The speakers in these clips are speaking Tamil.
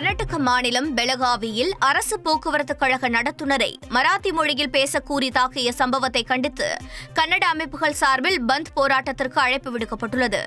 கர்நாடக மாநிலம் பெலகாவியில் அரசு போக்குவரத்து கழக நடத்துனரை மராத்தி மொழியில் பேச கூறி தாக்கிய சம்பவத்தை கண்டித்து கன்னட அமைப்புகள் சார்பில் பந்த் போராட்டத்திற்கு அழைப்பு விடுக்கப்பட்டுள்ளது.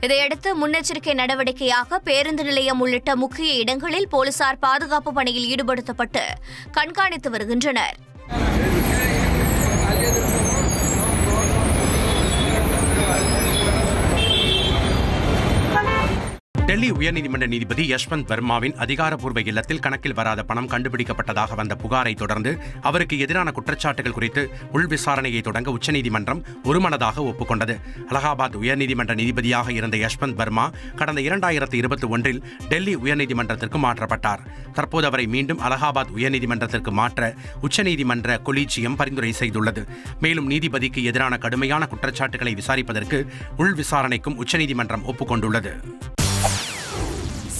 இதையடுத்து முன்னெச்சரிக்கை நடவடிக்கையாக பேருந்து நிலையம் உள்ளிட்ட முக்கிய இடங்களில் போலீசார் பாதுகாப்பு பணியில் ஈடுபடுத்தப்பட்டு கண்காணித்து வருகின்றனர். டெல்லி உயர்நீதிமன்ற நீதிபதி யஷ்வந்த் வர்மாவின் அதிகாரப்பூர்வ இல்லத்தில் கணக்கில் வராத பணம் கண்டுபிடிக்கப்பட்டதாக வந்த புகாரை தொடர்ந்து அவருக்கு எதிரான குற்றச்சாட்டுகள் குறித்து உள் விசாரணையை தொடங்க உச்சநீதிமன்றம் ஒருமனதாக ஒப்புக்கொண்டது. அலகாபாத் உயர்நீதிமன்ற நீதிபதியாக இருந்த யஷ்வந்த் வர்மா கடந்த இரண்டாயிரத்தி இருபத்தி ஒன்றில் டெல்லி உயர்நீதிமன்றத்திற்கு மாற்றப்பட்டார். தற்போது அவரை மீண்டும் அலகாபாத் உயர்நீதிமன்றத்திற்கு மாற்ற உச்சநீதிமன்ற கொலீஜியம் பரிந்துரை செய்துள்ளது. மேலும் நீதிபதிக்கு எதிரான கடுமையான குற்றச்சாட்டுகளை விசாரிப்பதற்கு உள் விசாரணைக்கும் உச்சநீதிமன்றம் ஒப்புக்கொண்டுள்ளது.